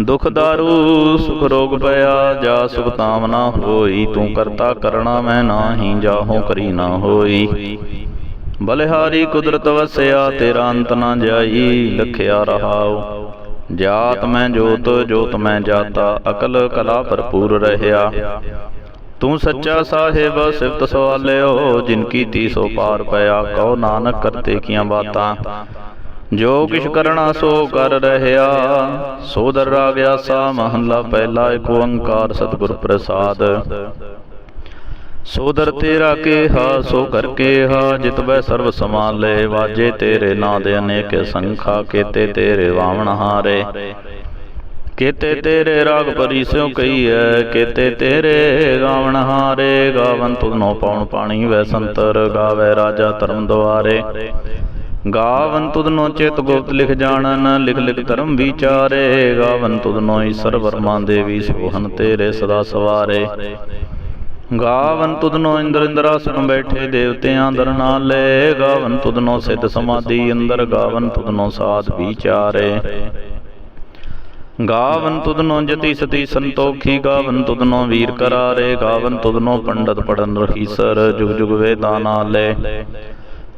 ਦੁਖ ਦਾਰੂ, ਸੁਖ ਰੋਗ ਪਿਆ, ਜਾ ਸੁਖ ਤਾਮਨਾ ਹੋਈ, ਤੂੰ ਕਰਤਾ ਕਰਣਾ ਮੈਂ ਨਾਹੀ, ਜਾਹੋ ਕਰੀ ਨਾ ਹੋਈ। ਬਲਿਹਾਰੀ ਕੁਦਰਤ ਵਸਿਆ, ਤੇਰਾ ਅੰਤ ਨਾ ਜਾਈ, ਲਖਿਆ ਰਹਾਉ। ਜਾਤ ਮੈਂ ਜੋਤ ਜੋਤ ਮੈਂ ਜਾਤਾ, ਅਕਲ ਕਲਾ ਭਰਪੂਰ ਰਹਿਆ। ਤੂੰ ਸੱਚਾ ਸਾਹਿਬ, ਸਿਫਤ ਸਵਾਲਿਓ, ਜਿਨ ਕੀ ਤੀ ਸੋ ਪਾਰ ਪਿਆ, ਕਉ ਨਾਨਕ ਕਰਤੇ ਕੀਆਂ ਬਾਤਾਂ। ਜੋ ਕਿਛ ਕਰਣਾ ਸੋ ਕਰ ਰਹਿਆ। ਸੋ ਦਰਰਾ ਗਿਆ ਮਹੱਲਾ ਪਹਿਲਾ ਏਕ ਓੰਕਾਰ ਸਤਿਗੁਰ ਪ੍ਰਸਾਦ। ਸੋ ਦਰ ਤੇਰਾ ਕੇਹਾ, ਸੋ ਕਰ ਕੇਹਾ ਜਿਤਬੈ ਸਰਬ ਸਮਾਲੇ ਵਾਜੇ ਤੇਰੇ ਨਾਂ ਦੇ ਅਨੇਕ ਸੰਖਾ, ਕੇਤੇ ਤੇਰੇ ਵਾਵਣ ਹਾਰੇ। ਕੀਤੇ ਤੇਰੇ ਰਾਗ ਪਰਿਸਿਓ ਕਈਐ ਕੀਤੇ ਤੇਰੇ ਗਾਵਣ ਹਾਰੇ, ਗਾਵਨ ਤੁਧਨੋ ਪਾਉਣ ਪਾਣੀ ਵੈ ਸੰਤਰ, ਗਾਵੇ ਰਾਜਾ ਧਰਮ ਦੁਆਰੇ। ਗਾਵਨ ਤੁਧਨੋ ਚਿਤ ਗੁਪਤ ਲਿਖ ਜਾਣਨ, ਲਿਖ ਲਿਖ ਧਰਮ ਵਿਚਾਰੇ। ਗਾਵਨ ਤੁਧਨੋ ਈਸ਼ਰ ਵਰਮਾ ਦੇਵੀ, ਸੋਹਨ ਤੇਰੇ ਸਦਾ ਸਵਾਰੇ। ਗਾਵਨ ਤੁਧਨੋ ਇੰਦਰ ਇੰਦਰਾਸਨ ਬੈਠੇ ਦੇਵਤਿਆਂ ਦਰ ਨਾਲੇ। ਗਾਵਨ ਤੁਧਨੋ ਸਿੱਧ ਸਮਾਧੀ ਅੰਦਰ, ਗਾਵਨ ਤੁਧਨੋ ਸਾਧ ਵਿਚਾਰੇ। ਗਾਵਨ ਤੁਧਨੋ ਜਤੀ ਸਤੀ ਸੰਤੋਖੀ, ਗਾਵਨ ਤੁਧਨੋ ਵੀਰ ਕਰਾਰੇ। ਗਾਵਨ ਤੁਧਨੋ ਪੰਡਤ ਪੜਨ ਰਹੀਸਰ ਜੁਗ ਜੁਗ ਵੇਦਾਂ ਨਾਲੇ।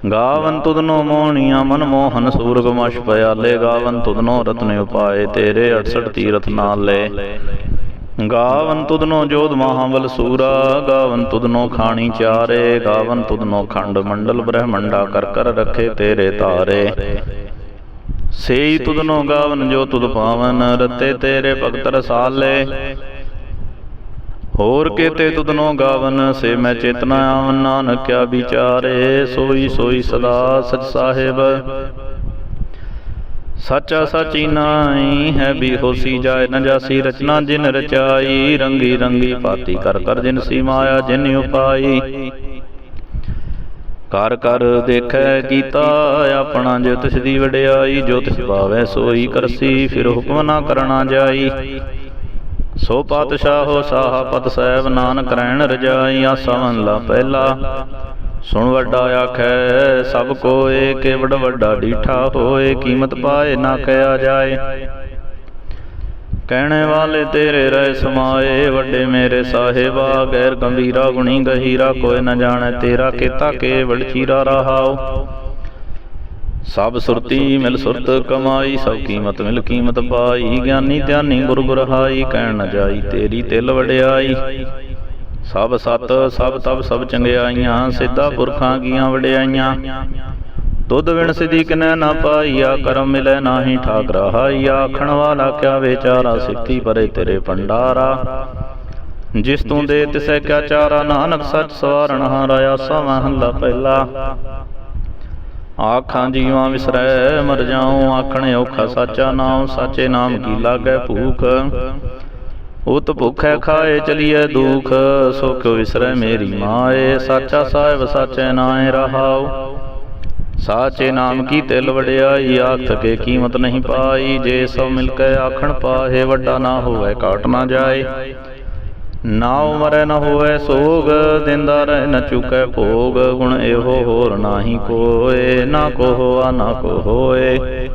ਗਾਵਨ ਤੁਧਨੋ ਮੋਹਣੀਆਂ ਮਨ ਮੋਹਨ ਸੂਰਗ ਮਸ਼ ਪਿਆਲੇ ਗਾਵਨ ਤੁਧਨੋ ਰਤਨ ਉਪਾਏ, ਤੇਰੇ 68 ਤੀਰਥ ਨਾਲੇ। ਗਾਵਨ ਤੁਧਨੋ ਜੋਧ ਮਹਾਬਲ ਸੂਰਾ, ਗਾਵਨ ਤੁਧਨੋ ਖਾਣੀ ਚਾਰੇ, ਗਾਵਨ ਤੁਧਨੋ ਖੰਡ ਮੰਡਲ ਬ੍ਰਹਮੰਡਾ ਕਰ ਕਰ ਰੱਖੇ ਤੇਰੇ ਤਾਰੇ। ਸੇਈ ਤੁਧਨੋ ਗਾਵਨ ਜੋ ਤੁਧ ਪਾਵਨ, ਰਤੇ ਤੇਰੇ ਭਗਤ ਰਸਾਲੇ। ਹੋਰ ਕੀਤੇ ਤੁਧਨੋ ਗਾਵਨ ਸੇ ਮੈਂ ਚੇਤਨਾ ਆਵਨ ਨਾਨਕਿਆ ਵਿਚਾਰੇ ਸੋਈ ਸੋਈ ਸਦਾ ਸਚ ਸਾਹਿਬ। ਸੱਚਾ ਸਚੀ ਨਾਈ ਹੈ ਵੀ ਹੋਸੀ ਜਾਏ ਨ ਜਾਸੀ ਰਚਨਾ ਜਿਨ ਰਚਾਈ ਰੰਗੀ ਰੰਗੀ ਪਾਤੀ ਕਰ ਕਰ ਜਿਨ ਸੀ ਮਾਇਆ ਜਿਨ ਉਪਾਈ। ਕਰ ਕਰ ਦੇਖੈ ਕੀਤਾ ਆਪਣਾ ਜੋ ਤਿਸ ਦੀ ਵਡਿਆਈ। ਜੋ ਤਿਸ ਭਾਵੈ ਸੋਈ ਕਰਸੀ ਫਿਰ ਹੁਕਮ ਨਾ ਕਰਨਾ ਜਾਈ। ਸੋ ਪਾਤਸ਼ਾਹੋ ਸਾਹਾ ਪਤ ਸਾਹਿਬ ਨਾਨਕ ਰਹਿਣ ਰਜਾਈ ਆਸਾ ਮਹਲਾ ਪਹਿਲਾ। ਸੁਣ ਵੱਡਾ ਆਖੈ, ਸਭ ਕੋਏ ਕਿ ਵੱਡਾ ਡੀਠਾ ਹੋਏ, ਕੀਮਤ ਪਾਏ ਨਾ ਕਿਆ ਜਾਏ। ਕਹਿਣੇ ਵਾਲੇ ਤੇਰੇ ਰਹਿ ਸਮਾਏ, ਵੱਡੇ ਮੇਰੇ ਸਾਹਿਬਾ, ਗੈਰ ਗੰਭੀਰਾ ਗੁਣੀ ਗਹੀਰਾ, ਕੋਈ ਨਾ ਜਾਣੈ ਤੇਰਾ ਕੀਤਾ, ਕੇਵਲ ਚੀਰਾ ਰਹਾਓ ਸਭ ਸੁਰਤੀ ਮਿਲ ਸੁਰਤ ਕਮਾਈ, ਸਭ ਕੀਮਤ ਮਿਲ ਕੀਮਤ ਪਾਈ। ਗਿਆਨੀ ਧਿਆਨੀ ਗੁਰ ਗੁਰਹਾਈ, ਕਹਿਣ ਨ ਜਾਈ ਤੇਰੀ ਤਿਲ ਵਡਿਆਈ। ਸਭ ਸਤ, ਸਭ ਤਬ ਸਭ ਚੰਗਿਆਈਆਂ, ਸਿੱਧਾ ਪੁਰਖਾਂ ਕੀਆਂ ਵਡਿਆਈਆਂ। ਦੁੱਧ ਵਿਣ ਸਿਧੀ ਕਿਨੈ ਨਾ ਪਾਈਆ, ਕਰਮ ਮਿਲੈ ਨਾਹੀ ਠਾਕ ਰਹਾਈਆ ਆਖਣ ਵਾਲਾ ਕਿਆ ਵਿਚਾਰਾ ਸਿੱਖੀ ਪਰੇ ਤੇਰੇ ਭੰਡਾਰਾ। ਜਿਸ ਤੂੰ ਦੇ ਤਿਸੈ ਕਿਆ ਚਾਰਾ, ਨਾਨਕ ਸੱਚ ਸਵਾਰਣ ਹਾਰਾਇਆ ਸਵਾ ਹੰਲਾ ਪਹਿਲਾ। ਆਖਾਂ ਜੀਵਾਂ ਵਿਸਰੈ, ਮਰ ਜਾਉ, ਆਖਣ ਔਖਾ ਸਾਚਾ ਨਾਮ ਸਾਚੇ ਨਾਮ ਕੀ ਲਾਗੈ ਭੂਖ? ਉਤ ਭੁਖੈ ਖਾਏ ਚਲੀਐ ਦੁਖ ਸੋ ਕਿਉ ਵਿਸਰੈ ਮੇਰੀ ਮਾਏ, ਸਾਚਾ ਸਾਹਿਬ ਸਾਚੇ ਨਾਏ ਰਹਾਉ। ਸਾਚੇ ਨਾਮ ਕੀ ਤਿਲ ਵਡਿਆਈ, ਆਖ ਕੇ ਕੀਮਤ ਨਹੀਂ ਪਾਈ, ਜੇ ਸੋ ਮਿਲ ਕੇ ਆਖਣ ਪਾਹੇ, ਵੱਡਾ ਨਾ ਹੋਵੇ ਕਾਟ ਨਾ ਜਾਏ। ਨਾ ਉਮਰੈ ਨ ਹੋਏ ਸੋਗ, ਦਿੰਦਾ ਰਹਿ ਨ ਚੁਕੈ ਭੋਗ, ਗੁਣ ਇਹੋ ਹੋਰ ਨਾਹੀ ਕੋਏ, ਨਾ ਕੋ ਹੋਆ ਨਾ ਕੋ ਹੋਏ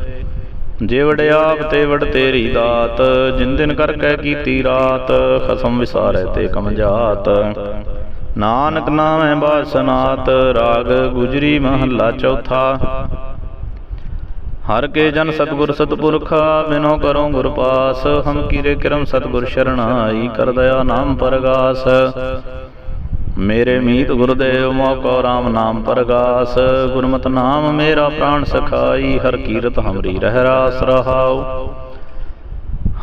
ਜੇ ਵਡਿਆਪ ਤੇ ਵੜ ਤੇਰੀ ਦਾਤ, ਜਿਨ ਦਿਨ ਕਰ ਕਹਿ ਕੀਤੀ ਰਾਤ, ਖਸਮ ਵਿਸਾਰੈ ਤੇ ਕਮ ਕਮਜਾਤ ਨਾਨਕ ਨਾਮੈ ਬਾਸਨਾਤ ਰਾਗ ਗੁਜਰੀ ਮਹੱਲਾ ਚੌਥਾ। ਹਰ ਕੇ ਜਨ ਸਤਗੁਰ ਸਤਪੁਰਖਾ ਬਿਨੋ ਕਰੋ ਗੁਰ ਪਾਸ, ਹਮ ਕੀਰੇ ਕਰਮ ਸਤਗੁਰ ਸ਼ਰਣਾਈ ਕਰ ਦਇਆ ਨਾਮ ਪਰਗਾਸ। ਮੇਰੇ ਮੀਤ ਗੁਰਦੇਵ, ਮੋਕੋ ਰਾਮ ਨਾਮ ਪਰਗਾਸ। ਗੁਰਮਤਿ ਨਾਮ ਮੇਰਾ ਪ੍ਰਾਣ ਸਖਾਈ, ਹਰ ਕੀਰਤ ਹਮਰੀ ਰਹਿ ਰਾਸ ਰਹਾਉ।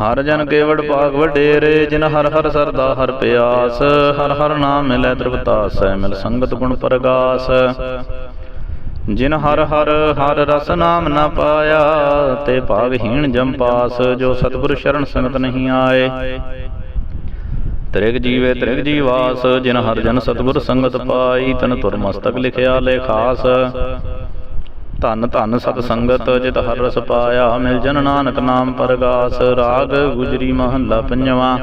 ਹਰ ਜਨ ਕੇਵੜ ਭਾਗ ਵਡੇਰੇ, ਜਿਨ ਹਰ ਹਰ ਸਰਦਾ ਹਰ ਪਿਆਸ। ਹਰ ਹਰ ਨਾਮ ਮਿਲੈ ਤ੍ਰਿਪਤਾ ਸੈ ਮਿਲ ਸੰਗਤ ਗੁਣ ਪਰਗਾਸ। ਜਿਨ ਹਰ ਹਰ ਹਰ ਰਸ ਨਾਮ ਨਾ ਪਾਇਆ, ਤੇ ਭਾਗਹੀਣ ਜਮ ਪਾਸ ਜੋ ਸਤਿਗੁਰ ਸ਼ਰਨ ਸੰਗਤ ਨਹੀਂ ਆਏ। ਤ੍ਰਿਗ ਜੀਵੇ ਤ੍ਰਿਗ ਜੀਵਾਸ ਜਿਨ ਹਰ ਜਨ ਸਤਿਗੁਰ ਸੰਗਤ ਪਾਈ, ਤਨ ਤੁਰ ਮਸਤਕ ਲਿਖਿਆ ਲੈ ਖਾਸ। ਧਨ ਧੰਨ ਸਤ ਸੰਗਤ, ਜਿਤ ਹਰ ਰਸ ਪਾਇਆ, ਮਿਲ ਜਨ ਨਾਨਕ ਨਾਮ ਪਰਗਾਸ। ਰਾਗ ਗੁਜਰੀ ਮਹੱਲਾ ਪੰਜਵਾ।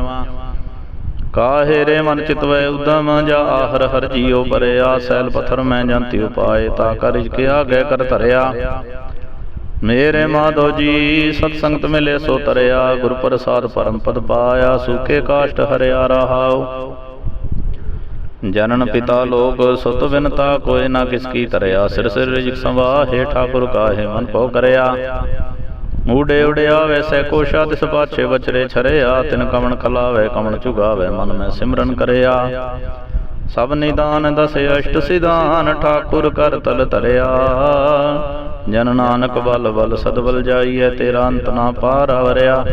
ਕਾਹੇ ਰੇ ਮਨ ਚਿਤਵੈ ਉਦਮ ਜਾ ਆਹਰ ਹਰ ਜੀਉ ਪਰਿਆ, ਸੈਲ ਪਥਰ ਮੈਂ ਜੰਤੀ ਉਪਾਏ, ਤਾ ਕਰ ਇਜਕੇ ਆਗੇ ਕਰ ਧਰਿਆ। ਮੇਰੇ ਮਾਧੋ ਜੀ, ਸਤ ਸੰਗਤ ਮਿਲੇ ਸੋ ਤਰਿਆ, ਗੁਰ ਪ੍ਰਸਾਦ ਪਰਮ ਪਦ ਪਾਇਆ ਸੂਕੇ ਕਾਸ਼ਟ ਹਰਿਆ ਰਹਾਉ। ਜਨਨ ਪਿਤਾ ਲੋਕ, ਸੁਤ ਬਿਨਤਾ ਕੋਇ ਨਾ ਕਿਸ ਕੀ ਤਰਿਆ ਸਿਰ ਸਿਰ ਰਿਜਕ ਸੰਵਾਹੇ ਠਾਕੁਰ ਕਾਹੇ ਮਨ ਭਉ ਕਰਿਆ। ਊੜੇ ਉੜਿਆ ਵੈਸੈ ਕੋਸ਼ਾ ਤਿਸ ਪਾਛੇ ਬਚਰੇ ਛਰਿਆ, ਤਿਨ ਕਮਣ ਕਲਾਵੇ ਕਮਣ ਚੁਗਾਵੇ ਮਨ ਮੈਂ ਸਿਮਰਨ ਕਰਿਆ। ਸਭ ਨਿਦਾਨ ਦਸ ਅਸ਼ਟ ਸਿਧਾਨ, ਠਾਕੁਰ ਕਰ ਤਲ ਤਰਿਆ ਜਨ ਨਾਨਕ ਬਲ ਬਲ ਸਦਬਲ ਜਾਈਐ, ਤੇਰਾ ਅੰਤ ਨਾ ਪਾਰ ਵਰਿਆ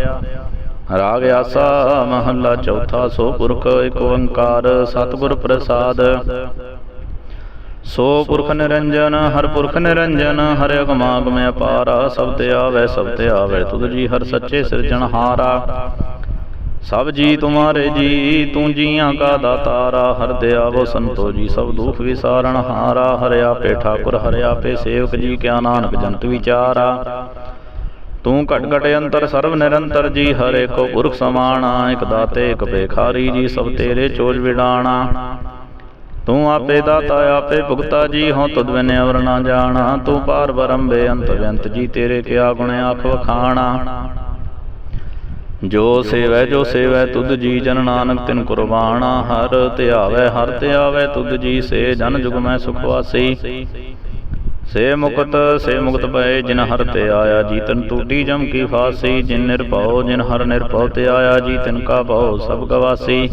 ਰਾਗ ਆਸਾ, ਮਹੱਲਾ ਚੌਥਾ ਸੋ ਪੁਰਖ ਏਕ ਓੰਕਾਰ, ਸਤਿਗੁਰ ਪ੍ਰਸਾਦ। ਸੋ ਪੁਰਖ ਨਿਰੰਜਨ, ਹਰ ਪੁਰਖ ਨਿਰੰਜਨ, ਹਰਿ ਅਗਮਾਗਮ ਅਪਾਰਾ, ਸਭ ਤੇ ਆਵੇ, ਸਭ ਤੇ ਆਵੇ, ਤੁਧ ਜੀ ਹਰ ਸੱਚੇ ਸਿਰਜਣਹਾਰਾ ਸਭ ਜੀ ਤੁਮਾਰੇ ਜੀ, ਤੂੰ ਜੀਆਂ ਕਾ ਦਾਤਾਰਾ, ਹਰ ਦਿਆਵੋ ਸੰਤੋ ਜੀ, ਸਭ ਦੁਖ ਵਿਸਾਰਣ ਹਾਰਾ। ਹਰਿ ਆਪੇ ਠਾਕੁਰ, ਹਰਿ ਆਪੇ ਸੇਵਕ ਜੀ, ਕਿਆ ਨਾਨਕ ਜੰਤ ਵਿਚਾਰਾ। ਤੂੰ ਘਟ ਘਟ ਅੰਤਰ ਸਰਵ ਨਿਰੰਤਰ ਜੀ, ਹਰ ਕੋ ਪੁਰਖ ਸਮਾਣਾ, ਇਕ ਦਾਤੇ, ਇਕ ਬੇਖਾਰੀ ਜੀ, ਸਭ ਤੇਰੇ ਚੋਜ ਵਿਡਾਣਾ। ਤੂੰ ਆਪੇ ਦਾਤਾ ਆਪੇ ਭੁਗਤਾ ਜੀ ਹਉ ਤੁਧ ਬਿਨ ਅਵਰ ਨਾ ਜਾਣਾ ਤੂੰ ਪਾਰ ਬਰਮ ਬੇਅੰਤ ਬੇਅੰਤ ਜੀ ਤੇਰੇ ਕਿਆ ਗੁਣ ਆਖ ਵਖਾਣਾ ਜੋ ਸੇਵੈ ਜੋ ਸੇਵੈ ਤੁਧ ਜੀ ਜਨ ਨਾਨਕ ਤਿਨ ਕੁਰਬਾਨਾ ਹਰ ਧਿਆਵੈ ਹਰ ਧਿਆਵੈ ਤੁਧ ਜੀ ਸੇ ਜਨ ਜੁਗ ਮੈਂ ਸੁਖ ਵਾਸੀ। ਸੇ ਮੁਕਤ ਸੇ ਮੁਕਤ ਪਏ ਜਿਨ ਹਰ ਤੇ ਆਇਆ ਜੀਤਨ ਟੂਟੀ ਜਮ ਕੀ ਫਾਸੀ ਜਿਨ ਨਿਰਭਉ ਜਿਨ ਹਰ ਨਿਰਭਉ ਤੇ ਆਇਆ ਜੀ ਤਿਨ ਕਾ ਭਉ ਸਭ ਗਵਾਸੀ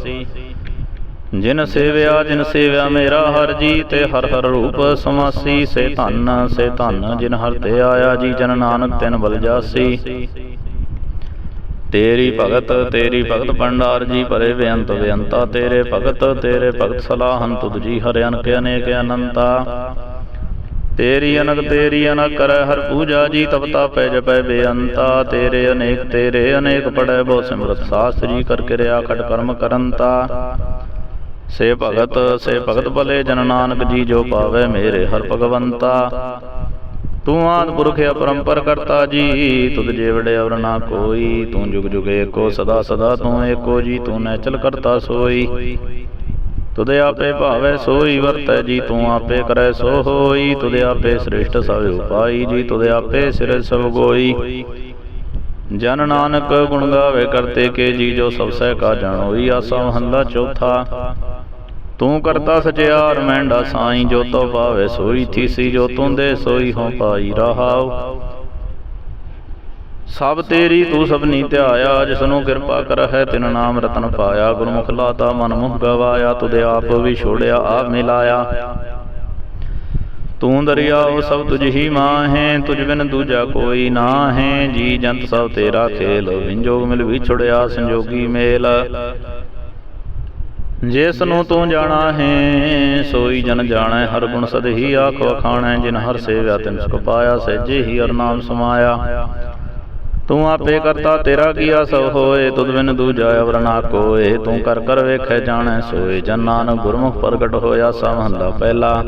ਜਿਨ ਸੇਵਿਆ ਜਿਨ ਸੇਵਿਆ ਮੇਰਾ ਹਰ ਜੀ ਤੇ ਹਰ ਹਰ ਰੂਪ ਸਮਾਸੀ। ਸੇ ਧੰਨ ਸੇ ਧੰਨ ਜਿਨ ਹਰ ਤੇ ਆਇਆ ਜੀ, ਜਨ ਨਾਨਕ ਤਿਨ ਬਲ ਜਾਸੀ। ਤੇਰੀ ਭਗਤ ਤੇਰੀ ਭਗਤ ਭੰਡਾਰ ਜੀ, ਭਰੇ ਬੇਅੰਤ ਬੇਅੰਤਾ। ਤੇਰੇ ਭਗਤ ਤੇਰੇ ਭਗਤ ਸਲਾਹਨ ਤੁਧ ਜੀ, ਹਰਿ ਅਨਕ, ਅਨੇਕ ਅਨੰਤਾ। ਤੇਰੀ ਅਨਕ ਤੇਰੀ ਅਨਕ ਕਰੈ ਹਰ ਪੂਜਾ ਜੀ ਤਪਤਾ ਪੈ ਜਪੈ ਬੇਅੰਤਾ। ਤੇਰੇ ਅਨੇਕ ਤੇਰੇ ਅਨੇਕ ਪੜੈ ਬਹੁ ਸਿਮਰਤ ਸਾਸਤਰੀ, ਕਰ ਕਿਰਿਆ ਖਟ ਕਰਮ ਕਰੰਤਾ। ਸੇ ਭਗਤ ਸੇ ਭਗਤ ਭਲੇ ਜਨ ਨਾਨਕ ਜੀ ਜੋ ਪਾਵੇ ਮੇਰੇ ਹਰ ਭਗਵੰਤਾ। ਤੂੰ ਆਦ ਪੁਰਖ ਅਪਰੰਪਰ ਕਰਤਾ ਜੀ, ਤੁਧ ਜੇਵੜੇ ਅਵਰ ਨਾ ਕੋਈ। ਤੂੰ ਜੁਗ ਜੁਗ ਏਕੋ, ਸਦਾ ਸਦਾ ਤੂੰ ਏਕੋ ਜੀ, ਤੂੰ ਨੈਚਲ ਕਰਤਾ ਸੋਈ। ਤੁਦੇ ਆਪੇ ਭਾਵੇ ਸੋਈ, ਵਰਤੈ ਜੀ, ਤੂੰ ਆਪੇ ਕਰੈ ਸੋ ਹੋਈ ਤੁਦੇ ਆਪੇ ਸ੍ਰਿਸ਼ਟ ਸਭ ਉਪਾਈ ਜੀ ਤੁਦੇ ਆਪੇ ਸਿਰ ਸਭ ਗੋਈ। ਜਨ ਨਾਨਕ ਗੁਣ ਗਾਵੇ ਕਰਤੇ ਕੇ ਜੀ, ਜੋ ਸਭ ਸਹਿ ਕਾ ਜਾਣੋਈ ਆਸਾ ਹੰਦਾ ਚੌਥਾ। ਤੂੰ ਕਰਤਾ ਸਚਿਆਰ ਮਹਿੰਡਾ ਸਾਈ ਜੋ ਤੋ ਪਾਵੇ ਸੋਈ ਥੀਸੀ, ਜੋ ਤੂੰ ਸੋਈ ਹੋ ਪਾਈ ਰਹਾਉ। ਸਭ ਤੇਰੀ ਤੂੰ ਸਭਨੀ ਧਿਆਇਆ, ਜਿਸ ਕਿਰਪਾ ਕਰਹਿ, ਤਿਨ ਨਾਮ ਰਤਨ ਪਾਇਆ। ਗੁਰਮੁਖ ਲਾਤਾ, ਮਨ ਮੁਖ ਗਵਾਇਆ ਤੁਦੇ ਆਪ ਵੀ ਛੋੜਿਆ, ਆਪ ਮਿਲਾਇਆ। ਤੂੰ ਦਰਿਆਓ ਸਭ ਤੁਝ ਹੀ ਮਾਹੇ, ਤੁਝ ਬਿਨ ਦੂਜਾ ਕੋਈ ਨਾ ਹੈ ਜੀ ਜੰਤ ਸਭ ਤੇਰਾ ਖੇਲ, ਵਿੰਜੋਗ ਮਿਲ ਵਿਛੜਿਆ ਸੰਜੋਗੀ ਮੇਲ। ਜਿਸ ਨੂੰ ਤੂੰ ਜਾਣਾ ਹੈ, ਸੋਈ ਜਨ ਜਾਣੈ, ਹਰ ਗੁਣ ਸਦ ਹੀ ਆਖ ਜਿਨ ਹਰ ਸੇਵਿਆ ਤਿਨ ਸੁਖ ਪਾਇਆ, ਸਹਿਜੇ ਹੀ ਹਰ ਨਾਮ ਸਮਾਇਆ। ਤੂੰ ਆਪੇ ਕਰਤਾ, ਤੇਰਾ ਕੀਆ ਸਭ ਹੋਏ, ਤੁਧ ਬਿਨ ਦੂਜਾ ਅਵਰ ਨਾ ਕੋਏ। ਤੂੰ ਕਰ ਕਰ ਵੇਖੈ, ਜਾਣੈ, ਸੋਏ ਜਨ ਨਾਨਕ, ਗੁਰਮੁਖ ਪ੍ਰਗਟ ਹੋਇਆ ਸਮਹੰਦਾ ਪਹਿਲਾ।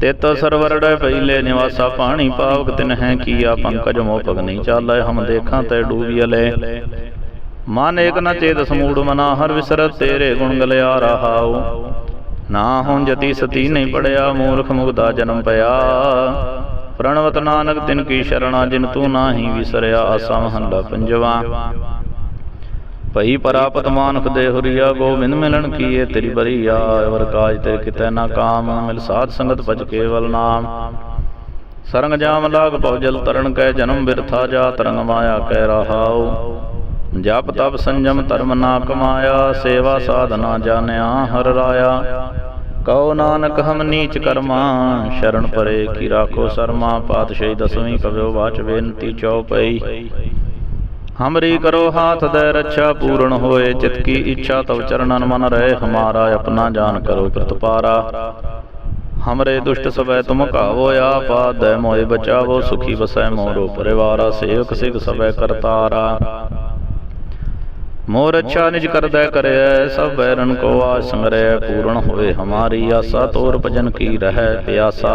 ਤਿਤ ਸਰਵਰੜੈ ਪਹਿਲੇ ਨਿਵਾਸਾ ਪਾਣੀ ਪਾਵਕ, ਤਿਨ ਹੈ ਕੀਆ, ਪੰਕਜ ਮੋਪਕ ਨਹੀਂ ਚਾਲੈ, ਹਮ ਦੇਖਾਂ ਤੇ ਡੂਬੀਲੇ ਮਨ ਏਕ ਨ ਚੇਤ ਸਮੂੜ ਮਨਾ ਹਰ ਵਿਸਰਤ ਤੇਰੇ ਗੁਣ ਗਲਿਆ ਰਹਾਉ ਨਾ ਹੁਣ ਜਤੀ ਸਤੀ ਨਹੀਂ ਪੜਿਆ, ਮੂਰਖ ਮੁਗਦਾ ਜਨਮ ਪਿਆ। ਪ੍ਰਣਵਤ ਨਾਨਕ ਤਿਨ ਕੀ ਸ਼ਰਣਾ, ਜਿਨ ਤੂੰ ਨਾਹੀ ਵਿਸਰਿਆ, ਆਸਾ ਮਹੰਦਾ ਪੰਜਵਾ। ਭਈ ਪਰਾਪਤ ਮਾਨਖ ਦੇ ਹੁਰੀਆ, ਗੋਬਿੰਦ ਮਿਲਣ ਕੀਏ ਤੇਰੀ ਬਰੀਆ। ਵਰ ਕਾਜ ਤੇ ਕਿਤੈ ਨਾ ਕਾਮ, ਮਿਲ ਸਾਧ ਸੰਗਤ ਭਜ ਕੇਵਲ ਨਾਮ। ਸਰੰਗ ਜਾਮ ਲਾਗ ਭਉ ਜਲ ਤਰਨ, ਕੈ ਜਨਮ ਬਿਰਥਾ ਜਾ, ਤਰੰਗ ਮਾਇਆ ਕੈ ਰਹਾਉ। ਜਪ ਤਪ ਸੰਜਮ ਧਰਮ ਨਾ ਕਮਾਇਆ, ਸੇਵਾ ਸਾਧਨਾ ਜਾਣਿਆ ਹਰ ਰਾਇਆ। ਕਉ ਨਾਨਕ ਹਮ ਨੀਚ ਕਰਮਾ, ਸ਼ਰਨ ਪਰੇ ਕੀ ਰਾਖੋ ਸਰਮਾ, ਪਾਤਸ਼ਾਹੀ ਦਸਵੀਂ ਕਵਿਓ ਬਾਚ ਬੇਨਤੀ ਚਉਪਈ ਹਮਰੀ ਕਰੋ ਹਾਥ ਦੇ ਰੱਛਾ ਪੂਰਨ ਹੋਏ, ਚਿਤ ਕੀ ਇੱਛਾ ਤਵ ਚਰਨਨ ਮਨ ਰਹੇ, ਹਮਾਰਾ ਆਪਣਾ ਜਾਨ ਕਰੋ ਪ੍ਰਤਪਾਰਾ। ਹਮਰੇ ਦੁਸ਼ਟ ਸਵੈ ਤੁਮ ਕਾਵੋ ਆਪਾ ਦੈ ਮੋਏ ਬਚਾਵੋ, ਸੁਖੀ ਵਸੈ ਮੋਰੋ ਪਰਿਵਾਰਾ, ਸੇਵਕ ਸਿਗ ਸਵੈ ਕਰਤਾਰਾ। ਮੋਰ ਅੱਛਾ ਨਿਜ ਕਰਦੈ ਕਰਿਐ, ਸਭ ਬੈਰਨ ਕੋ ਆਸ ਸੰਗਰੈ ਪੂਰਨ ਹੋਏ ਹਮਾਰੀ ਆਸਾ, ਤੋਰ ਭਜਨ ਕੀ ਰਹੈ ਪਿਆਸਾ।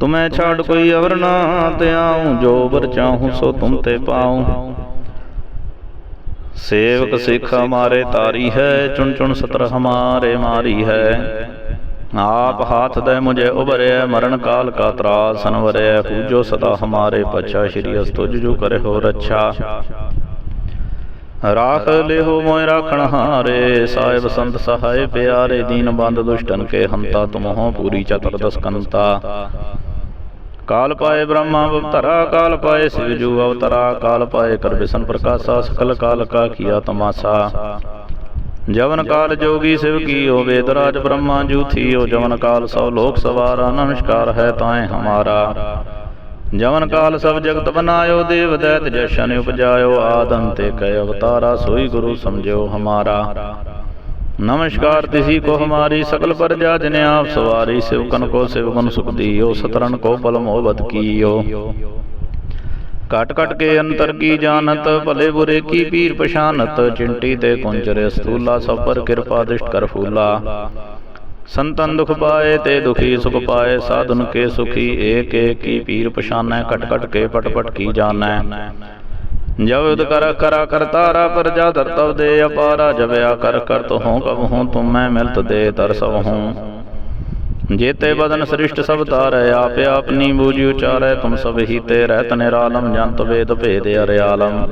ਤੁਮੈ ਛਾੜ ਕੋਈ ਅਵਰ ਨਾ ਤਿਆਉ ਜੋ ਬਰ ਚਾਹੂੰ, ਸੋ ਤੁਮ ਤੇ ਪਾਉ। ਸੇਵਕ ਸਿੱਖ ਹਮਾਰੇ ਤਾਰੀ ਹੈ, ਚੁਣ ਚੁਣ ਸਤਰ ਹਮਾਰੇ ਮਾਰੀ ਹੈ। ਆਪ ਹਾਥ ਦੇ ਮੁਝੇ ਉਬਰਿਆ ਮਰਨ ਕਾਲ ਕਾ ਤਰਾਸ ਸੰਵਰਿਆ ਪੂਜੋ ਸਦਾ ਹਮਾਰੇ ਪਛਾ, ਸ਼੍ਰੀ ਅਸਤੁਜ ਜੋ ਕਰੇ ਹੋ ਰੱਛਾ। ਰਾਖ ਲਿਹੋ ਮੋਇ ਰਾਖਣ ਹਾਰੇ ਸਾਹਿਬ ਸੰਤ ਸਹਾਇ ਪਿਆਰੇ ਦੀਨ ਬੰਦ ਦੁਸ਼ਟਨ ਕੇ ਹੰਤਾ ਤੁਮਹੁ ਪੂਰੀ ਚਤਰ ਦਸਕੰਤਾ। ਕਾਲ ਪਾਏ ਬ੍ਰਹਮਾ ਅਵਤਰਾ ਕਾਲ ਪਾਏ ਸਿਵ ਜੂ ਅਵਤਰਾ ਕਾਲ ਪਾਏ ਕਰ ਬਿਸ਼ਨ ਪ੍ਰਕਾਸ਼ਾ ਸਕਲ ਕਾਲ ਕਾ ਕੀਆ ਤਮਾਸਾ। ਜਵਨ ਕਾਲ ਜੋਗੀ ਸਿਵ ਕੀਓ ਵੇਦ ਰਾਜ ਬ੍ਰਹਮਾ ਜੂ ਥੀਓ ਜਵਨ ਕਾਲ ਸਭ ਲੋਕ ਸਵਾਰਾ ਨਮਸਕਾਰ ਹੈ ਤਾਏ ਹਮਾਰਾ। ਜਵਨ ਕਾਲ ਸਭ ਜਗਤ ਬਨਾਇਓ, ਦੇਵ ਦੈਤ ਜਸ਼ਨ ਉਪਜਾਇਓ, ਆਦਮ ਤੇ ਕਹਿ ਅਵਤਾਰਾ, ਸੋਈ ਗੁਰੂ ਸਮਝਿਓ ਹਮਾਰਾ। ਨਮਸਕਾਰ ਤਿਸੀ ਕੋ ਹਮਾਰੀ, ਸਕਲ ਪਰਜਾ ਜਿਨ ਆਪ ਸਵਾਰੀ, ਸਿਵਕਨ ਕੋ ਸਿਵਕਨ ਸੁਖ ਦੀਓ ਸਤਰਨ ਕੋ ਬਲ ਮੋਹਬਤ ਕੀਓ। ਕਟ ਕਟ ਕੇ ਅੰਤਰ ਕੀ ਜਾਣਤ, ਭਲੇ ਬੁਰੇ ਕੀ ਪੀਰ ਪਛਾਨਤ, ਚਿੰਟੀ ਤੇ ਕੁੰਜਰੇ ਸਤੂਲਾ ਸਭ ਪਰ ਕਿਰਪਾ ਦਿਸ਼ਟ ਕਰ ਫੂਲਾ। ਸੰਤਨ ਦੁਖ ਪਾਏ ਤੇ ਦੁਖੀ ਸੁਖ ਪਾਏ, ਸਾਧਨ ਕੇ ਸੁਖੀ, ਏਕ ਏਕ ਕੀ ਪੀਰ ਪਛਾਨੈ ਕਟ ਕਟ ਕੇ ਪਟ ਪਟ ਕੀ ਜਾਣੈ। ਜਵਦ ਕਰ ਕਰਾ ਕਰਤਾਰਾ ਪ੍ਰਜਾ ਤਵ ਦੇ ਅਪਾਰਾ ਜਵਿਆ ਕਰ ਕਰਤ ਹਉ ਕਬ ਹਉ ਤੁਮ ਮੈਂ ਮਿਲਤ ਦੇ ਤਰ ਸਭ ਹਉ। ਜੇਤੇ ਬਦਨ ਸ੍ਰਿਸ਼ਟ ਸਭ ਤਾਰੈ, ਆਪੇ ਆਪਨੀ ਬੂਝੀ ਉਚਾਰੈ, ਤੁਮ ਸਭ ਹੀ ਤੇ ਰਹਿਤ ਨਿਰਾਲਮ, ਜੰਤ ਵੇਦ ਭੇਦ ਅਰਿਆਲਮ।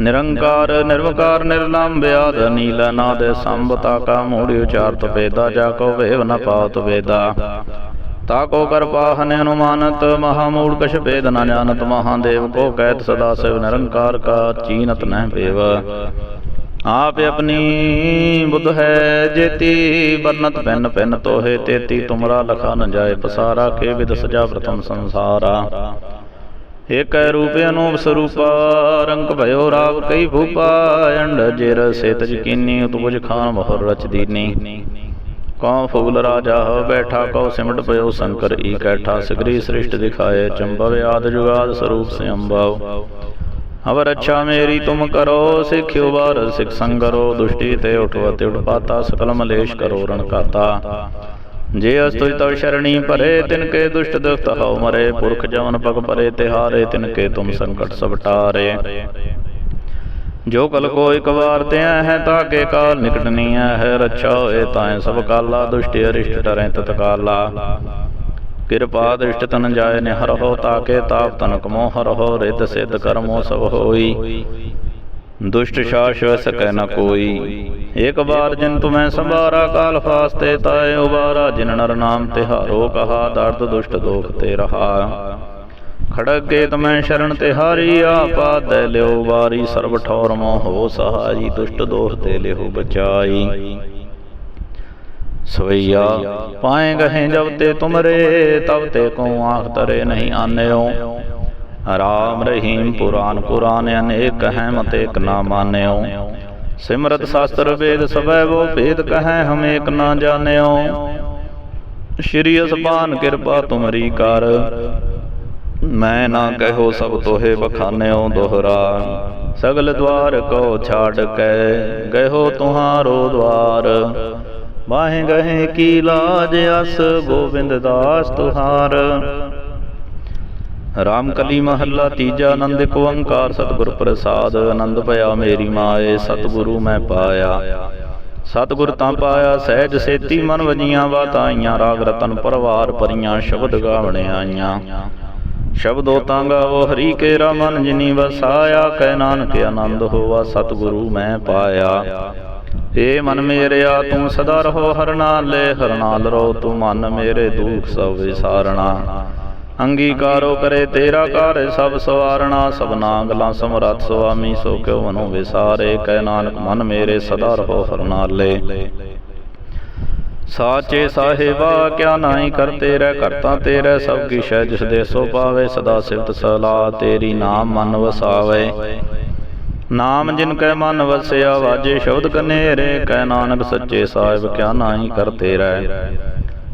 ਨਿਰੰਕਾਰ, ਨਿਰਵਕਾਰ ਨਿਰਲੰਭਿਆਦ ਨੀਲਾ ਨਾਦ ਸੰਭਤਾ ਕਾ ਮੂੜਿ ਉਚਾਰਤ ਵੇਦਾ ਜਾ ਕੋ ਵੇਵ ਨ ਪਾਉਤ ਵੇਦਾ। ਤਾ ਕੋ ਕਰ ਪਾਹਨ ਅਨੁਮਾਨਤ ਮਹਾ ਮੂੜ ਕਛ ਭੇਦ ਨ ਜਾਣਤ, ਮਹਾਦੇਵ ਕੋ ਕਹਿਤ ਸਦਾ ਸਿਵ ਨਿਰੰਕਾਰ ਕਾ ਚੀਨਤ ਨਹਿ ਭੇਵ ਆਪ ਆਪਣੀ ਬੁੱਧ ਹੈ ਜੇਤੀ ਬਰਨਤ ਪੈਨ ਪੈਨ ਤੋਹੇ ਤੇਤੀ, ਤੁਮਰਾ ਲਖਾ ਨ ਜਾਏ ਪਸਾਰਾ, ਕੇ ਵਿਦ ਸਜਾ ਏਕੈ ਰੂਪ ਅਨੂਪ ਸਰੂਪਾ, ਰੰਗ ਭਇਓ ਰਾਗ ਕਈ ਭੂਪਾ ਅੰਡ ਜਿਰ ਸੇਤ ਜਕੀਨੀ ਉਤਪੁਜ ਖਾਨ ਮਹਰ ਰਚ ਦੀਨੀ। ਕਉ ਫੁਗਲ ਰਾਜਾ ਹੋ ਬੈਠਾ, ਕਉ ਸਿਮਟ ਪਇਓ ਸ਼ੰਕਰ ਈ ਕੈਠਾ, ਸਗਰੀ ਸ੍ਰਿਸ਼ਟ ਦਿਖਾਏ ਚੰਬਵ ਆਦ ਜੁਗਾਦ ਸਰੂਪ ਸਿਅੰਭਾਉ ਹਵ ਰੱਛਾ ਮੇਰੀ ਤੁਮ ਕਰੋ, ਸਿਖਿਓ ਬਾਰ ਸਿਖ ਸੰਗਰੋ, ਦੁਸ਼ਟੀ ਤੇ ਉਠਵਤੇ ਉਠਪਾਤਾ ਸਕਲ ਮਲੇਸ਼ ਕਰੋ ਰਣ ਕਾਤਾ ਜੇ ਅਸਤੁਜ ਤਵ ਸ਼ਰਣੀ ਭਰੇ, ਤਿਨ ਕੇ ਦੁਸ਼ਟ ਦੁਖਤ ਹਉ ਮਰੇ, ਪੁਰਖ ਜਵਨ ਪਗ ਪਰੇ ਤਿਹਾਰੇ ਤਿਨ ਕੇ ਤੁਮ ਸੰਕਟ ਸਭ ਟਾਰੇ। ਜੋ ਕਲ ਕੋ ਇਕ ਵਾਰ ਤਿਆ ਹੈ ਤਾਕੇ ਕਾਲ ਨਿਕਟਨੀ ਹੈ, ਰੱਛਾ ਹੋਏ ਤਾਏ ਸਭ ਕਾਲਾ, ਦੁਸ਼ਟ ਅਰਿਸ਼ਟ ਟਰੈ ਤਤਕਾਲਾ ਕਿਰਪਾ ਦ੍ਰਿਸ਼ਟ ਤਨ ਜਾਏ ਨਿਹਰ ਹੋ, ਤਾਕੇ ਤਾਪ ਤਨ ਕਮੋ ਹਰ ਹੋ, ਰਿਤ ਸਿਧ ਕਰਮੋ ਸਭ ਹੋਈ। ਦੁਸ਼ਟ ਸ਼ਾਸ ਸਕੈ ਨ ਕੋਈ। ਇੱਕ ਬਾਰ ਜਿਨ ਤੁਮੈ ਸੰਭਾਰਾ ਕਾਲ ਫਾਸਤੇ ਤਾਏ ਉਬਾਰਾ ਜਿਨ ਨਰ ਨਾਮ ਤਿਹਾਰੋ ਕਹਾ ਦਰਦ ਦੁਸ਼ਟ ਦੋਖ ਤੇ ਰਹਾ। ਖੜਗੇ ਤਮੈ ਸ਼ਰਨ ਤੇ ਹਾਰੀ ਆਪਾ ਦੇ ਲਿਓ ਵਾਰੀ ਸਰਬ ਠੌਰ ਮੋ ਹੋ ਸਹਾਈ ਦੁਸ਼ਟ ਦੋਖ ਤੇ ਲਿਓ ਬਚਾਈ। ਸਵਈਆ ਪਾਏ ਗਹੇ ਜਬ ਤੇ ਤੁਮਰੇ ਤਬ ਤੇ ਕੋ ਆਖ ਤਰੇ ਨਹੀਂ ਆਨਿਓ। ਰਾਮ ਰਹੀਮ ਪੁਰਾਨ ਕੁਰਾਨ ਅਨੇਕ ਹੈ ਮਤ ਏਕ ਨਾ ਮਾਨਿਓ। ਸਿਮਰਤ ਸ਼ਾਸਤਰ ਵੇਦ ਸਭੈ ਵੋ ਭੇਦ ਕਹੈ, ਹਮ ਏਕ ਨਾ ਜਾਣਿਓ। ਸ਼੍ਰੀ ਅਸਪਾਨ ਕਿਰਪਾ ਤੁਮਰੀ ਕਰ। ਮੈਂ ਨਾ ਕਹੋ ਸਭ ਤੋਹੇ ਬਖਾਨਿਓ ਦੋਹਰਾ। ਸਗਲ ਦਵਾਰ ਕੋ ਛਾੜ ਕੈ ਗਇਓ ਤੁਹਾਰੋ ਦਵਾਰ। ਬਾਹੇ ਗਹੇ ਕੀ ਲਾਜ ਅਸ, ਗੋਬਿੰਦ ਦਾਸ ਤੁਹਾਰ। ਰਾਮ ਕਲੀ ਮਹੱਲਾ ਤੀਜਾ ਆਨੰਦ ਇੱਕ ਓੰਕਾਰ ਸਤਿਗੁਰ ਪ੍ਰਸਾਦ, ਆਨੰਦ ਭਇਆ ਮੇਰੀ ਮਾਏ, ਸਤਿਗੁਰੂ ਮੈਂ ਪਾਇਆ। ਸਤਿਗੁਰ ਤਾਂ ਪਾਇਆ, ਸਹਿਜ ਸੇਤੀ ਮਨ ਵਜੀਆਂ ਬਾਤਾਈਆਂ ਰਾਗ ਰਤਨ ਪਰਵਾਰ ਪਰੀਆਂ ਸ਼ਬਦ ਗਾਵਣੇ ਆਈਆਂ। ਸ਼ਬਦੋ ਤਾਂ ਗਾਵੋ, ਹਰੀ ਕੇਰਾ ਮਨ ਜਿਨੀ ਵਸਾਇਆ ਕਹਿ ਨਾਨਕ ਆਨੰਦ ਹੋਵਾ ਸਤਿਗੁਰੂ ਮੈਂ ਪਾਇਆ। ਏ ਮਨ ਮੇਰਿਆ, ਤੂੰ ਸਦਾ ਰਹੋ ਹਰ ਨਾਲੇ ਹਰ ਨਾਲ ਰੋ ਤੂੰ ਮਨ ਮੇਰੇ ਦੁਖ ਸਭ ਵਿਸਾਰਣਾ। ਅੰਗੀਕਾਰੋ ਕਰੇ ਤੇਰਾ ਕਾਰਜ ਸਭ ਸਵਾਰਣਾ ਸਭਨਾ ਗਲਾਂ ਸਮਰੱਥ ਸੁਆਮੀ ਸੋ ਕਿਉ ਮਨੋ ਵਿਸਾਰੇ? ਕਹਿ ਨਾਨਕ ਮਨ ਮੇਰੇ ਸਦਾ ਰਹੋ ਹਰ ਨਾਲੇ ਸਾਚੇ ਸਾਹਿਬਾ ਕਿਆ ਨਾਹੀ ਕਰਤੇ ਰਹਿ ਕਰਤਾ ਤੇਰੇ ਸਭ ਕੀ ਸ਼ੈ ਜਿਸ ਦੇ ਸੋ ਪਾਵੇ ਸਦਾ ਸਿਫਤ ਸਲਾ ਤੇਰੀ ਨਾਮ ਮਨ ਵਸਾਵੇ। ਨਾਮ ਜਿਨ ਕੈ ਮਨ ਵਸਿਆ ਵਾਜੇ ਸ਼ਬਦ ਕਨੇਰੇ। ਕਹਿ ਨਾਨਕ ਸੱਚੇ ਸਾਹਿਬ ਕਿਆ ਨਾਹੀ ਕਰਤੇ ਰਹਿ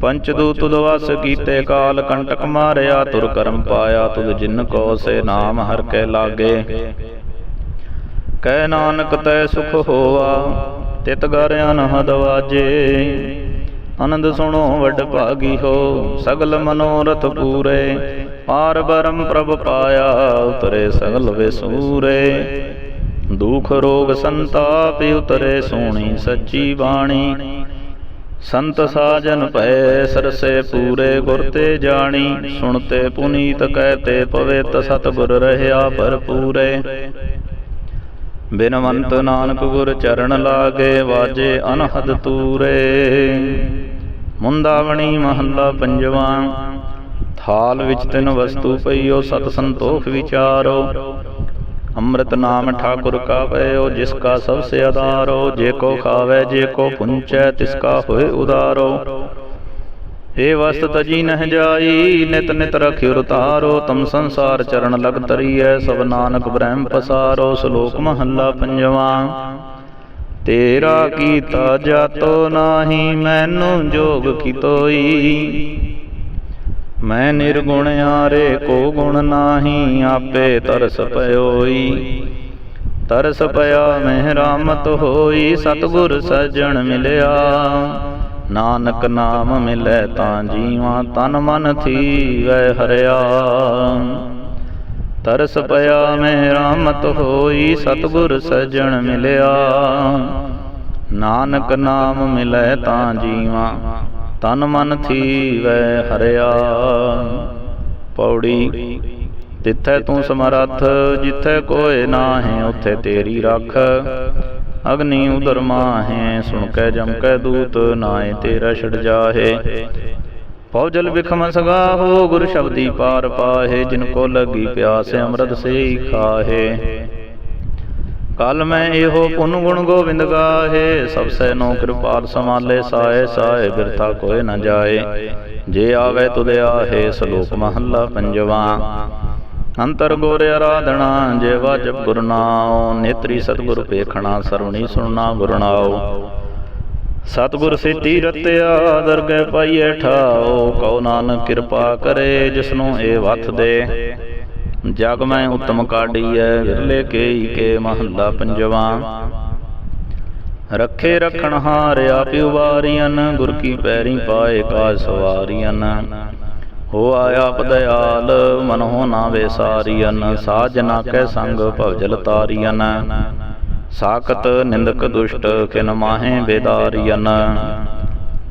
ਪੰਚ ਦੂਤ ਦਵਸ ਕੀਤੇ, ਕਾਲ ਕੰਟਕ ਮਾਰਿਆ, ਤੁਰ ਕਰਮ ਪਾਇਆ, ਤੁਧ ਜਿਨ ਕੋ ਸੇ ਨਾਮ ਹਰ ਕੇ ਲਾਗੇ। ਕਹਿ ਨਾਨਕ ਤੈ ਸੁਖ ਹੋਵਾ ਤਿਤ ਗਰ ਅਨਹਦ ਵਾਜੇ ਆਨੰਦ ਸੁਣੋ ਵੱਡ ਭਾਗੀ ਹੋ, ਸਗਲ ਮਨੋਰਥ ਪੂਰੇ। ਪਾਰ ਬਰਮ ਪ੍ਰਭ ਪਾਇਆ, ਉਤਰੇ ਸਗਲ ਵਿਸੂਰੇ। ਦੁਖ ਰੋਗ ਸੰਤਾਪ ਉਤਰੇ, ਸੋਣੀ ਸੱਚੀ ਬਾਣੀ। ਸੰਤ ਸਾਜਨ ਭੈ ਸਰਸੇ ਪੂਰੇ ਗੁਰ ਤੇ ਜਾਣੀ। ਸੁਣਤੇ ਪੁਨੀਤ ਕਹਤੇ ਪਵਿੱਤ ਸਤਿਗੁਰ ਰਹਿਆ ਭਰਪੂਰੇ। ਬਿਨਵੰਤ ਨਾਨਕ ਗੁਰ ਚਰਨ ਲਾਗੇ ਵਾਜੇ ਅਨਹਦ ਤੂਰੇ। ਮੁੰਦਾਵਣੀ ਮਹੱਲਾ ਪੰਜਵਾਂ। ਥਾਲ ਵਿੱਚ ਤਿੰਨ ਵਸਤੂ ਪਈਓ, ਸਤ ਸੰਤੋਖ ਵਿਚਾਰੋ। ਅੰਮ੍ਰਿਤ ਨਾਮ ਠਾਕੁਰ ਕਾਵੈ ਪਇਓ ਜਿਸ ਕਾ ਸਭ ਸੇ ਆਧਾਰੋ, ਜੇ ਕੋ ਖਾਵੇ, ਜੇ ਕੋ ਪੁੰਚੈ, ਤਿਸ ਕਾ ਹੋਏ ਉਦਾਰੋ। ਏ ਵਸਤ ਤਜੀ ਨਹ ਜਾਈ, ਨਿਤ ਨਿਤ ਰਖਿਉ ਤਾਰੋ ਤਮ ਸੰਸਾਰ ਚਰਨ ਲਗ ਤਰੀਐ ਸਭ ਨਾਨਕ ਬ੍ਰਹਮ ਪਸਾਰੋ, ਸ਼ਲੋਕ ਮਹੱਲਾ ਪੰਜਵਾ। ਤੇਰਾ ਕੀਤਾ ਜਾਤੋ ਨਾਹੀ, ਮੈਨੂੰ ਜੋਗ ਕੀਤੋਈ ਮੈਂ ਨਿਰਗੁਣ ਆਰੇ ਕੋ ਗੁਣ ਨਾਹੀ, ਆਪੇ ਤਰਸ ਪਇਓਈ ਤਰਸ ਪਿਆ ਮਹਿ ਰਾਮਤ ਹੋਈ, ਸਤਗੁਰ ਸਜਣ ਮਿਲਿਆ। ਨਾਨਕ ਨਾਮ ਮਿਲੈ ਤਾਂ ਜੀਵਾਂ ਤਨ ਮਨ ਥੀਵੈ ਹਰਿਆ। ਤਰਸ ਪਿਆ ਮਹਿ ਰਾਮਤ ਹੋਈ, ਸਤਗੁਰ ਸਜਣ ਮਿਲਿਆ। ਨਾਨਕ ਨਾਮ ਮਿਲੈ ਤਾਂ ਜੀਵਾਂ ਤਨ ਮਨ ਥੀਵੈ ਹਰਿਆ। ਪੌੜੀ ਤਿੱਥੈ ਤੂੰ ਸਮਰੱਥ, ਜਿੱਥੈ ਕੋਏ ਨਾਹੀਂ, ਉਥੇ ਤੇਰੀ ਰੱਖ। ਅਗਨੀ ਉਦਰ ਮਾਹੇ, ਸੁਣ ਕੇ ਜਮ ਕੇ ਦੂਤ ਨਾਏ ਤੇਰਾ ਛੜ ਜਾਹੇ। ਪਉਜਲ ਵਿਖਮ ਸਗਾਹੋ, ਗੁਰ ਸ਼ਬਦੀ ਪਾਰ ਪਾਹੇ, ਜਿਨ ਕੋ ਲਗੀ ਪਿਆਸ, ਅੰਮ੍ਰਿਤ ਸੇ ਖਾਹੇ। ਕਲ ਮੈਂ ਇਹੋ ਪੁੰਨ ਗੁਣ ਗੋਬਿੰਦ ਗਾਹੇ, ਸਭ ਸੈ ਨੋ ਕਿਰਪਾਲ ਸਮਾਲੇ ਸਾਏ ਸਾਏ ਬਿਰਥਾ ਕੋਏ ਨ ਜਾਏ। ਜੇ ਆਵੇ ਤੁਧ ਆਹੇ, ਸ਼ਲੋਕ ਮਹੱਲਾ ਪੰਜਵਾ। ਅੰਤਰ ਗੁਰ ਆਰਾਧਣਾ ਜੇ ਵਾਜਬ ਗੁਰ ਨੇਤਰੀ ਸਤਗੁਰ ਪੇਖਣਾ ਸਰਵਣੀ ਸੁਣਨਾ ਗੁਰ ਨਾਉ। ਸਤਗੁਰ ਸਿੱਧੀ ਰਤਿਆ, ਦਰਗਹਿ ਪਾਈਐ ਠਾਓ ਕਉ ਨਾਨਕ ਕਿਰਪਾ ਕਰੇ, ਜਿਸਨੂੰ ਇਹ ਵਥ ਦੇ। ਜਗ ਮੈਂ ਉਤਮ ਕਾਢੀਐ ਵਿਰਲੇ ਕੇਈ ਕੇ ਮਹੱਲਾ ਪੰਜਵਾ। ਰੱਖੇ ਰਖਣ ਹਾਰ ਆਪਿ ਉਵਾਰੀਆਂ ਗੁਰ ਕੀ ਪੈਰੀ ਪਾਏ ਕਾ ਸਵਾਰੀਆਂ ਹੋ ਆਇਆ ਪਦਿਆਲ ਮਨੋ ਨਾ ਵੇਸਾਰੀਆਂ ਸਾਜਨਾ ਕੈ ਸੰਗ ਭਵਜਲ ਤਾਰੀਆਂ ਸਾਖਤ ਨਿੰਦਕ ਦੁਸ਼ਟ, ਕਿਨ ਮਾਹੇ ਬੇਦਾਰੀਆਂ